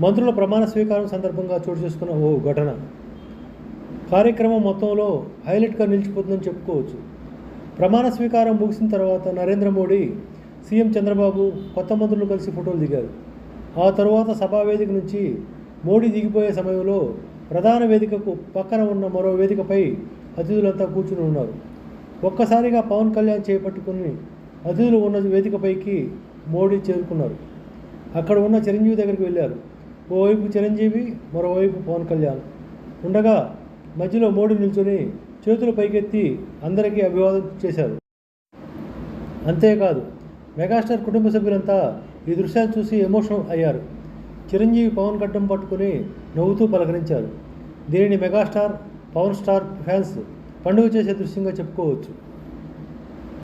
మంత్రుల ప్రమాణ స్వీకారం సందర్భంగా చోటు చేసుకున్న ఓ ఘటన. కార్యక్రమం మొత్తంలో హైలైట్గా నిలిచిపోతుందని చెప్పుకోవచ్చు. ప్రమాణ స్వీకారం ముగిసిన తర్వాత నరేంద్ర మోడీ సీఎం చంద్రబాబు కొత్త మంత్రులు కలిసి ఫోటోలు దిగారు. ఆ తరువాత సభా వేదిక నుంచి మోడీ దిగిపోయే సమయంలో ప్రధాన వేదికకు పక్కన ఉన్న మరో వేదికపై అతిథులంతా కూర్చుని ఉన్నారు. ఒక్కసారిగా పవన్ కళ్యాణ్ చేపట్టుకుని అతిథులు ఉన్న వేదికపైకి మోడీ చేరుకున్నారు. అక్కడ ఉన్న చిరంజీవి దగ్గరికి వెళ్ళారు. ఓవైపు చిరంజీవి మరోవైపు పవన్ కళ్యాణ్. ఉండగా మధ్యలో మోడీ నిల్చొని చేతులు పైకెత్తి అందరికీ అభివాదం చేశారు. అంతేకాదు మెగాస్టార్ కుటుంబ సభ్యులంతా ఈ దృశ్యాన్ని చూసి ఎమోషనల్ అయ్యారు. చిరంజీవి పవన్ గడ్డం పట్టుకుని నవ్వుతూ పలకరించారు. దీనిని మెగాస్టార్ పవన్ స్టార్ ఫ్యాన్స్ పండుగ చేసే దృశ్యంగా చెప్పుకోవచ్చు.